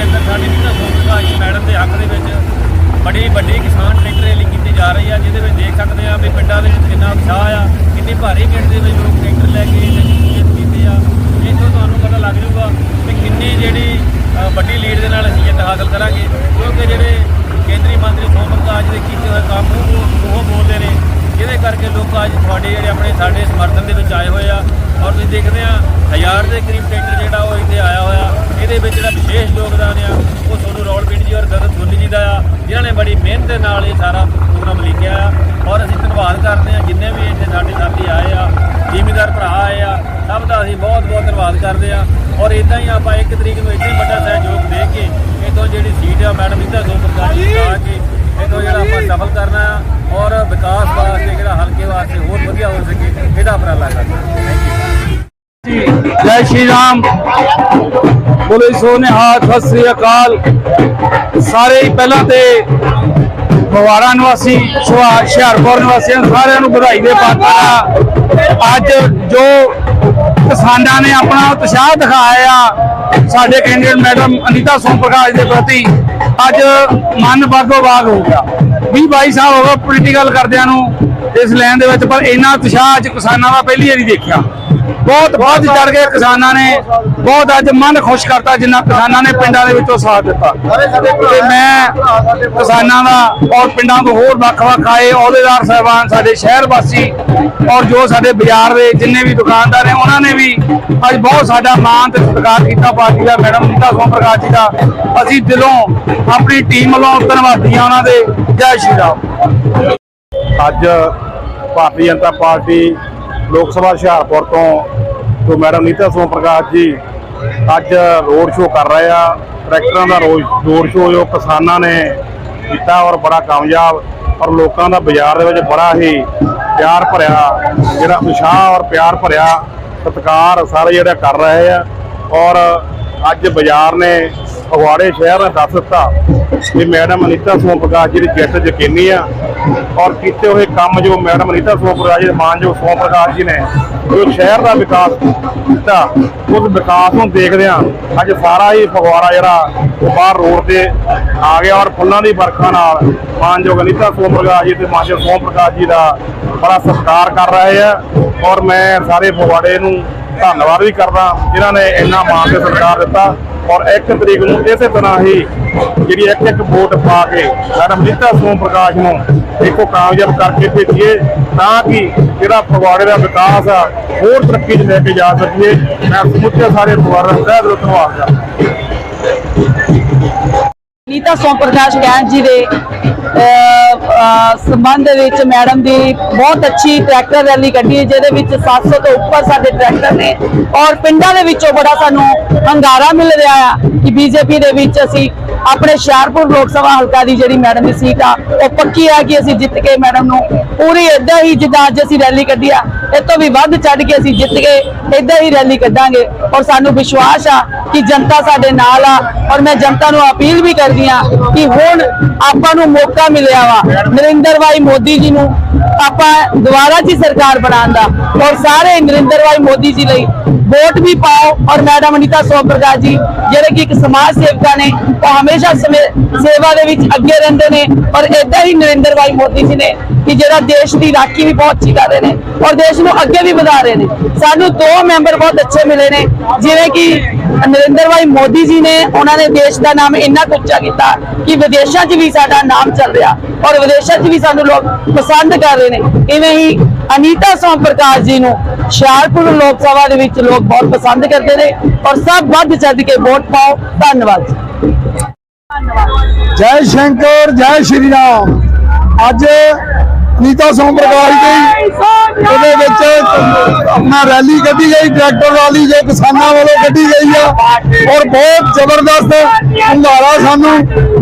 ਦੇ ਅੰਦਰ ਸਾਡੀ ਨੀਤਾ ਸੋਮਪ੍ਰਕਾਸ਼ ਜੀ ਮੈਡਮ ਦੇ ਹੱਕ ਦੇ ਵਿੱਚ। ਬੜੀ ਵੱਡੀ ਕਿਸਾਨ ਟਰੈਕਟਰ ਰੈਲੀ ਕੀਤੀ ਜਾ ਰਹੀ ਆ, ਜਿਹਦੇ ਵਿੱਚ ਦੇਖ ਸਕਦੇ ਆ ਵੀ ਪਿੰਡਾਂ ਦੇ ਵਿੱਚ ਕਿੰਨਾ ਉਤਸ਼ਾਹ ਆ, ਕਿੰਨੀ ਭਾਰੀ ਗਿਣਤੀ ਦੇ ਵਿੱਚ ਲੋਕ ਟਰੈਕਟਰ ਲੈ ਕੇ ਜਿੱਤ ਕੀਤੇ ਆ। ਇੱਥੋਂ ਤੁਹਾਨੂੰ ਪਤਾ ਲੱਗ ਜਾਊਗਾ ਕਿ ਕਿੰਨੀ ਜਿਹੜੀ ਵੱਡੀ ਲੀਡ ਦੇ ਨਾਲ ਅਸੀਂ ਜਿੱਤ ਹਾਸਲ ਕਰਾਂਗੇ। ਕਿਉਂਕਿ ਜਿਹੜੇ ਕੇਂਦਰੀ ਮੰਤਰੀ ਸੋਮਪ੍ਰਕਾਸ਼ ਜੀ ਦੇ ਕੀਤੇ ਹੋਏ ਕੰਮ, ਉਹ ਉਹ ਬੋਲਦੇ ਨੇ, ਜਿਹਦੇ ਕਰਕੇ ਲੋਕ ਅੱਜ ਤੁਹਾਡੇ ਜਿਹੜੇ ਆਪਣੇ ਸਾਡੇ ਸਮਰਥਨ ਦੇ ਵਿੱਚ ਆਏ ਹੋਏ ਆ। ਔਰ ਤੁਸੀਂ ਦੇਖਦੇ ਆ ਹਜ਼ਾਰ ਦੇ ਕਰੀਬ ਟਰੈਕਟਰ ਜਿਹੜਾ ਉਹ ਇੱਥੇ ਆਇਆ ਹੋਇਆ। ਇਹਦੇ ਵਿੱਚ ਜਿਹੜਾ ਵਿਸ਼ੇਸ਼ ਯੋਗਦਾਨ ਆ, ਉਹ ਸੋਨੂੰ ਰੌਲਪਿੰਡ ਜੀ ਔਰ ਗਗਨ ਸੋਨੀ ਜੀ ਦਾ ਆ, ਜਿਨ੍ਹਾਂ ਨੇ ਬੜੀ ਮਿਹਨਤ ਦੇ ਨਾਲ ਇਹ ਸਾਰਾ ਪ੍ਰੋਗਰਾਮ ਲਿਖਿਆ ਆ। ਔਰ ਅਸੀਂ ਧੰਨਵਾਦ ਕਰਦੇ ਆ ਜਿੰਨੇ ਵੀ ਇੱਥੇ ਸਾਡੇ ਸਾਥੀ ਆਏ ਆ, ਜ਼ਿਮੀਦਾਰ ਭਰਾ ਆਏ ਆ, ਸਭ ਦਾ ਅਸੀਂ ਬਹੁਤ ਬਹੁਤ ਧੰਨਵਾਦ ਕਰਦੇ ਆ ਔਰ ਇਦਾਂ ਹੀ ਆਪਾਂ ਇੱਕ ਤਰੀਕ ਨੂੰ ਇੱਥੇ ਵੱਡਾ ਸਹਿਯੋਗ ਦੇ ਕੇ ਇਥੋਂ ਜਿਹੜੀ ਸੀਟ ਆ, ਮੈਡਮ ਨੀਤਾ ਸੋਮਪ੍ਰਕਾਸ਼ ਜੀ ਆ ਕੇ ਇਥੋਂ ਜਿਹੜਾ ਆਪਾਂ ਸਫਲ ਕਰਨਾ ਆ ਔਰ ਵਿਕਾਸ ਵਾਸਤੇ ਜਿਹੜਾ ਹਲਕੇ ਵਾਸਤੇ ਹੋਰ ਵਧੀਆ ਹੋ ਸਕੇ, ਇਹਦਾ ਉਪਰਾਲਾ ਕਰਨਾ। ਥੈਂਕ ਯੂ ਜੈ ਸ਼੍ਰੀ ਰਾਮ। ਬੋਲੇ ਸੋਨੇ ਹਾਥ, ਸਤਿ ਸ੍ਰੀ ਅਕਾਲ। ਸਾਰੇ ਹੀ ਪਹਿਲਾਂ ਤੇ ਬਵਾੜਾ ਨਿਵਾਸੀ ਹੁਸ਼ਿਆਰਪੁਰ ਨਿਵਾਸੀਆਂ ਸਾਰਿਆਂ ਨੂੰ ਵਧਾਈ ਦੇ ਪਾਤਰ ਅੱਜ ਜੋ ਕਿਸਾਨਾਂ ਨੇ ਆਪਣਾ ਉਤਸ਼ਾਹ ਦਿਖਾਇਆ ਸਾਡੇ ਕੈਂਡੀਡੇਟ ਮੈਡਮ ਅਨੀਤਾ ਸੋਮ ਪ੍ਰਕਾਸ਼ ਦੇ ਪ੍ਰਤੀ, ਅੱਜ ਮਨ ਬਾਗੋ ਬਾਗ ਹੋ ਗਿਆ। 20 22 ਸਾਲ ਹੋ ਗਏ ਪੋਲੀਟੀਕਲ ਕਰਦਿਆਂ ਨੂੰ ਇਸ ਲਾਈਨ ਦੇ ਵਿੱਚ, ਪਰ ਇੰਨਾ ਉਤਸ਼ਾਹ ਅੱਜ ਕਿਸਾਨਾਂ ਦਾ ਪਹਿਲੀ ਵਾਰੀ ਦੇਖਿਆ। ਬਹੁਤ ਬਹੁਤ ਚੜ ਗਏ ਕਿਸਾਨਾਂ ਨੇ। ਬਹੁਤ ਅੱਜ ਮਨ ਖੁਸ਼ ਕਰਤਾ ਜਿੰਨਾ ਕਿਸਾਨਾਂ ਨੇ ਪਿੰਡਾਂ ਦੇ ਵਿੱਚੋਂ ਸਾਥ ਦਿੱਤਾ। ਤੇ ਮੈਂ ਕਿਸਾਨਾਂ ਦਾ ਔਰ ਪਿੰਡਾਂ ਤੋਂ ਹੋਰ ਵੱਖ-ਵੱਖ ਆਏ, ਅਹੁਦੇਦਾਰ ਸਾਹਿਬਾਨ, ਸਾਡੇ ਸ਼ਹਿਰ ਵਾਸੀ ਔਰ ਜੋ ਸਾਡੇ ਬਾਜ਼ਾਰ ਦੇ ਜਿੰਨੇ ਵੀ ਦੁਕਾਨਦਾਰ ਨੇ, ਉਹਨਾਂ ਨੇ ਵੀ ਅੱਜ ਬਹੁਤ ਸਾਡਾ ਮਾਣ ਤੇ ਸਤਿਕਾਰ ਕੀਤਾ। ਪਾਰਟੀ ਦਾ ਮੈਡਮ ਨੀਤਾ ਸੋਮ ਪ੍ਰਕਾਸ਼ ਜੀ ਦਾ। ਅਸੀਂ ਦਿਲੋਂ ਆਪਣੀ ਟੀਮ ਵੱਲੋਂ ਧੰਨਵਾਦੀ ਹਾਂ ਉਹਨਾਂ ਦੇ। ਜੈ ਸ਼੍ਰੀ ਰਾਮ। ਅੱਜ ਭਾਰਤੀ ਜਨਤਾ ਪਾਰਟੀ ਲੋਕ ਸਭਾ ਹੁਸ਼ਿਆਰਪੁਰ ਤੋਂ ਜੋ ਮੈਡਮ ਨੀਤਾ ਸੋਮ ਪ੍ਰਕਾਸ਼ ਜੀ ਅੱਜ ਰੋਡ ਸ਼ੋਅ ਕਰ ਰਹੇ ਆ। ਟਰੈਕਟਰਾਂ ਦਾ ਰੋਡ ਰੋਡ ਸ਼ੋਅ, ਜੋ ਕਿਸਾਨਾਂ ਨੇ ਕੀਤਾ ਔਰ ਬੜਾ ਕਾਮਯਾਬ, ਔਰ ਲੋਕਾਂ ਦਾ ਬਾਜ਼ਾਰ ਦੇ ਵਿੱਚ ਬੜਾ ਹੀ ਪਿਆਰ ਭਰਿਆ, ਜਿਹੜਾ ਉਤਸ਼ਾਹ ਔਰ ਪਿਆਰ ਭਰਿਆ, ਸਤਿਕਾਰ ਸਾਰੇ ਜਿਹੜੇ ਕਰ ਰਹੇ ਆ। ਔਰ ਅੱਜ ਬਾਜ਼ਾਰ ਨੇ ਫਗਵਾੜੇ ਸ਼ਹਿਰ ਨੇ ਦੱਸ ਦਿੱਤਾ ਕਿ ਮੈਡਮ ਅਨੀਤਾ ਸੋਮ ਪ੍ਰਕਾਸ਼ ਜੀ ਦੀ ਜਿੱਤ ਯਕੀਨੀ ਆ। ਔਰ ਕੀਤੇ ਹੋਏ ਕੰਮ ਜੋ ਮੈਡਮ ਅਨੀਤਾ ਸੋਮ ਪ੍ਰਕਾਸ਼ ਜੀ ਦੇ ਮਾਨਯੋਗ ਸੋਮ ਪ੍ਰਕਾਸ਼ ਜੀ ਨੇ, ਜੋ ਸ਼ਹਿਰ ਦਾ ਵਿਕਾਸ ਕੀਤਾ, ਉਸ ਵਿਕਾਸ ਨੂੰ ਦੇਖਦਿਆਂ ਅੱਜ ਸਾਰਾ ਹੀ ਫਗਵਾੜਾ ਜਿਹੜਾ ਬਾਹਰ ਰੋਡ ਤੇ ਆ ਗਿਆ ਔਰ ਫੁੱਲਾਂ ਦੀ ਵਰਖਾ ਨਾਲ ਮਾਨਯੋਗ ਅਨੀਤਾ ਸੋਮ ਪ੍ਰਕਾਸ਼ ਜੀ ਤੇ ਮਾਨਯੋਗ ਸੋਮ ਪ੍ਰਕਾਸ਼ ਜੀ ਦਾ ਬੜਾ ਸਤਿਕਾਰ ਕਰ ਰਹੇ ਆ। ਔਰ ਮੈਂ ਸਾਰੇ ਫਗਵਾੜੇ ਨੂੰ ਧੰਨਵਾਦ ਵੀ ਕਰਦਾ, ਜਿਨ੍ਹਾਂ ਨੇ ਇੰਨਾ ਮਾਣ ਤੇ ਸਤਿਕਾਰ ਦਿੱਤਾ। ਔਰ ਇੱਕ ਤਰੀਕ ਨੂੰ ਇਸੇ ਤਰ੍ਹਾਂ ਹੀ ਜਿਹੜੀ ਇੱਕ ਇੱਕ ਵੋਟ ਪਾ ਕੇ ਮੈਡਮ ਨੀਤਾ ਸੋਮ ਪ੍ਰਕਾਸ਼ ਨੂੰ ਇੱਕੋ ਕਾਮਯਾਬ ਕਰਕੇ ਭੇਜੀਏ ਤਾਂ ਕਿ ਜਿਹੜਾ ਫਗਵਾੜੇ ਦਾ ਵਿਕਾਸ ਆ, ਹੋਰ ਤਰੱਕੀ 'ਚ ਲੈ ਕੇ ਜਾ ਸਕੀਏ। ਮੈਂ ਸਮੁੱਚੇ ਸਾਰੇ ਫਗਵਾੜਾ ਦਾ ਤਹਿ ਦਿਲੋਂ ਧੰਨਵਾਦ ਕਰਦਾ। ਨੀਤਾ ਸੋਮ ਪ੍ਰਕਾਸ਼ ਗੈਂਜ ਜੀ ਦੇ ਸੰਬੰਧ ਵਿੱਚ ਮੈਡਮ ਦੀ ਬਹੁਤ ਅੱਛੀ ਟਰੈਕਟਰ ਰੈਲੀ ਕੱਢੀ ਹੈ, ਜਿਹਦੇ ਵਿੱਚ 700 ਤੋਂ ਉੱਪਰ ਸਾਡੇ ਟਰੈਕਟਰ ਨੇ ਔਰ ਪਿੰਡਾਂ ਦੇ ਵਿੱਚੋਂ ਬੜਾ ਸਾਨੂੰ ਹੰਗਾਰਾ ਮਿਲ ਰਿਹਾ ਆ ਕਿ ਬੀਜੇਪੀ ਦੇ ਵਿੱਚ ਅਸੀਂ ਆਪਣੇ ਹੁਸ਼ਿਆਰਪੁਰ ਲੋਕ ਸਭਾ ਹਲਕਾ ਦੀ ਜਿਹੜੀ ਮੈਡਮ ਦੀ ਸੀਟ ਆ, ਉਹ ਪੱਕੀ ਆ ਕਿ ਅਸੀਂ ਜਿੱਤ ਕੇ ਮੈਡਮ ਨੂੰ। ਪੂਰੀ ਏਦਾਂ ਹੀ ਜਿੱਦਾਂ ਅੱਜ ਅਸੀਂ ਰੈਲੀ ਕੱਢੀ ਆ ਇਹ ਤੋਂ ਵੀ ਵੱਧ ਚੜ ਕੇ ਅਸੀਂ ਜਿੱਤ ਕੇ ਏਦਾਂ ਹੀ ਰੈਲੀ ਕੱਢਾਂਗੇ। ਔਰ ਸਾਨੂੰ ਵਿਸ਼ਵਾਸ ਆ ਕਿ ਜਨਤਾ ਸਾਡੇ ਨਾਲ ਆ, ਔਰ ਮੈਂ ਜਨਤਾ ਨੂੰ ਅਪੀਲ ਵੀ ਕਰਦੀ ਆ ਕਿ ਹੁਣ ਆਪਾਂ ਨੂੰ ਮੌਕਾ ਮਿਲਿਆ ਵਾ। ਨਰਿੰਦਰ ਭਾਈ ਮੋਦੀ ਜੀ ਨੂੰ ਆਪਾਂ ਦੁਬਾਰਾ ਜੀ ਸਰਕਾਰ ਬਣਾਉਣ ਦਾ ਔਰ ਸਾਰੇ ਨਰਿੰਦਰ ਭਾਈ ਮੋਦੀ ਜੀ ਲਈ ਵੋਟ ਵੀ ਪਾਓ ਔਰ ਮੈਡਮ ਅਨੀਤਾ ਸੋਮ ਪ੍ਰਕਾਸ਼ ਜੀ, ਜਿਹੜੇ ਕਿ ਇੱਕ ਸਮਾਜ ਸੇਵਕਾ ਨੇ, ਉਹ ਹਮੇਸ਼ਾ ਸਮੇ- ਸੇਵਾ ਦੇ ਵਿੱਚ ਅੱਗੇ ਰਹਿੰਦੇ ਨੇ ਔਰ ਇਦਾਂ ਹੀ ਨਰਿੰਦਰ ਭਾਈ ਮੋਦੀ ਜੀ ਨੇ ਕਿ ਜਿਹੜਾ ਦੇਸ਼ ਦੀ ਰਾਖੀ ਵੀ ਬਹੁਤ ਅੱਛੀ ਕਰ ਰਹੇ ਨੇ ਔਰ ਦੇਸ਼ ਨੂੰ ਅੱਗੇ ਵੀ ਵਧਾ ਰਹੇ ਨੇ। ਸਾਨੂੰ ਦੋ ਮੈਂਬਰ ਬਹੁਤ ਅੱਛੇ ਮਿਲੇ ਨੇ, ਜਿਵੇਂ ਕਿ ਨਰਿੰਦਰ ਭਾਈ ਮੋਦੀ ਜੀ ਨੇ ਉਹਨਾਂ ਨੇ ਦੇਸ਼ ਦਾ ਨਾਮ ਇੰਨਾ ਉੱਚਾ ਕੀਤਾ ਕਿ ਵਿਦੇਸ਼ਾਂ 'ਚ ਵੀ ਸਾਡਾ ਨਾਮ ਚੱਲ ਰਿਹਾ ਔਰ ਵਿਦੇਸ਼ਾਂ 'ਚ ਵੀ ਸਾਨੂੰ ਲੋਕ ਪਸੰਦ ਕਰ ਰਹੇ ਨੇ। ਇਵੇਂ ਹੀ ਅਨੀਤਾ ਸੋਮ ਪ੍ਰਕਾਸ਼ ਜੀ ਨੂੰ ਹੁਸ਼ਿਆਰਪੁਰ ਲੋਕ ਸਭਾ ਦੇ ਵਿੱਚ ਲੋਕ ਬਹੁਤ ਪਸੰਦ ਕਰਦੇ ਨੇ ਔਰ ਸਭ ਵੱਧ ਚੱਦ ਕੇ ਵੋਟ ਪਾਓ। ਧੰਨਵਾਦ ਜੈ ਸ਼ੰਕਰ, ਜੈ ਸ਼੍ਰੀ ਰਾਮ। ਅੱਜ ਨੀਤਾ ਸੋਮ ਪ੍ਰਕਾਸ਼ ਦੀ। ਉਹਦੇ ਵਿੱਚ ਆਪਣਾ ਰੈਲੀ ਕੱਢੀ ਗਈ, ਟਰੈਕਟਰ ਵਾਲੀ ਜੋ ਕਿਸਾਨਾਂ ਵੱਲੋਂ ਕੱਢੀ ਗਈ ਆ। ਔਰ ਬਹੁਤ ਜ਼ਬਰਦਸਤ ਹੁੰਗਾਰਾ ਸਾਨੂੰ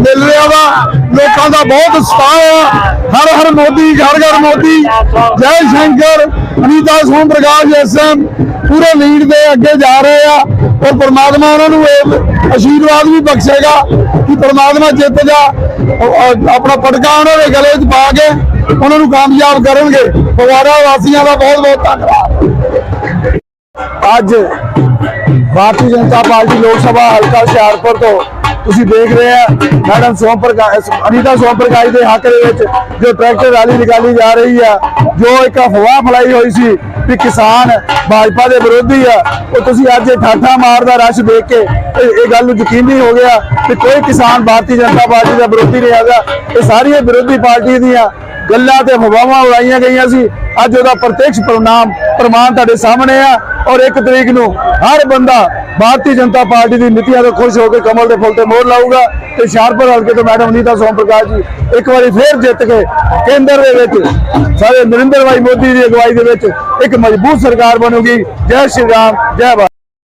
ਮਿਲ ਰਿਹਾ ਵਾ। ਲੋਕਾਂ ਦਾ ਬਹੁਤ ਉਤਸ਼ਾਹ ਆ। ਹਰ ਹਰ ਮੋਦੀ ਘਰ ਘਰ ਮੋਦੀ। ਜੈ ਸ਼ੰਕਰ, ਨੀਤਾ ਸੋਮ ਪ੍ਰਕਾਸ਼ ਐਸਐਮ ਪੂਰੇ ਲੀਡ ਦੇ ਅੱਗੇ ਜਾ ਰਹੇ ਆ। ਔਰ ਪਰਮਾਤਮਾ ਉਹਨਾਂ ਨੂੰ ਇਹ ਆਸ਼ੀਰਵਾਦ ਵੀ ਬਖਸ਼ੇਗਾ ਕਿ ਪਰਮਾਤਮਾ ਜਿੱਤ ਜਾ। ਆਪਣਾ ਪਟਕਾ ਉਹਨਾਂ ਦੇ ਗਲੇ 'ਚ ਪਾ ਕੇ ਉਹਨਾਂ ਨੂੰ ਕਾਮਯਾਬ ਕਰਨਗੇ। ਫਗਵਾੜਾ ਵਾਸੀਆਂ ਦਾ ਬਹੁਤ ਬਹੁਤ ਧੰਨਵਾਦ। ਅੱਜ ਭਾਰਤੀ ਜਨਤਾ ਪਾਰਟੀ ਲੋਕ ਸਭਾ ਹਲਕਾ ਹੁਸ਼ਿਆਰਪੁਰ ਤੋਂ ਤੁਸੀਂ ਦੇਖ ਰਹੇ ਆ ਮੈਡਮ ਸੋਮ ਪ੍ਰਕਾਸ਼ ਅਨੀਤਾ ਸੋਮ ਪ੍ਰਕਾਸ਼ ਦੇ ਹੱਕ ਦੇ ਵਿੱਚ ਜੋ ਟਰੈਕਟਰ ਰੈਲੀ ਨਿਕਾਲੀ ਜਾ ਰਹੀ ਆ, ਜੋ ਇੱਕ ਅਫਵਾਹ ਫੈਲਾਈ ਹੋਈ ਸੀ ਵੀ ਕਿਸਾਨ ਭਾਜਪਾ ਦੇ ਵਿਰੋਧੀ ਆ, ਉਹ ਤੁਸੀਂ ਅੱਜ ਇਹ ਠਾਠਾ ਮਾਰਦਾ ਰਸ਼ ਦੇਖ ਕੇ, ਇਹ ਇਹ ਗੱਲ ਨੂੰ ਯਕੀਨੀ ਹੋ ਗਿਆ ਕਿ ਕੋਈ ਕਿਸਾਨ ਭਾਰਤੀ ਜਨਤਾ ਪਾਰਟੀ ਦਾ ਵਿਰੋਧੀ ਨਹੀਂ ਹੈਗਾ। ਇਹ ਸਾਰੀਆਂ ਵਿਰੋਧੀ ਪਾਰਟੀ ਦੀਆਂ ਗੱਲਾਂ ਤੇ ਅਫਵਾਹਾਂ ਉਡਾਈਆਂ ਗਈਆਂ ਸੀ। ਅੱਜ ਉਹਦਾ ਪ੍ਰਤੱਖ ਪ੍ਰਮਾਣ ਪ੍ਰਮਾਣ ਤੁਹਾਡੇ ਸਾਹਮਣੇ ਆ ਔਰ ਇੱਕ ਤਰੀਕ ਨੂੰ ਹਰ ਬੰਦਾ ਭਾਰਤੀ ਜਨਤਾ ਪਾਰਟੀ ਦੀ ਨੀਤੀਆਂ ਤੋਂ ਖੁਸ਼ ਹੋ ਕੇ ਕਮਲ ਦੇ ਫੁੱਲ ਤੇ ਮੋਹਰ ਲਾਊਗਾ ਤੇ ਹੁਸ਼ਿਆਰਪੁਰ ਹਲਕੇ ਤੋਂ ਮੈਡਮ ਨੀਤਾ ਸੋਮ ਪ੍ਰਕਾਸ਼ ਜੀ ਇੱਕ ਵਾਰੀ ਫੇਰ ਜਿੱਤ ਕੇ ਕੇਂਦਰ ਦੇ ਵਿੱਚ ਸਾਰੇ ਨਰਿੰਦਰ ਭਾਈ ਮੋਦੀ ਦੀ ਅਗਵਾਈ ਦੇ ਵਿੱਚ ਇੱਕ ਮਜ਼ਬੂਤ ਸਰਕਾਰ ਬਣੂਗੀ। ਜੈ ਸ਼੍ਰੀ ਰਾਮ, ਜੈ ਭਾਰਤ।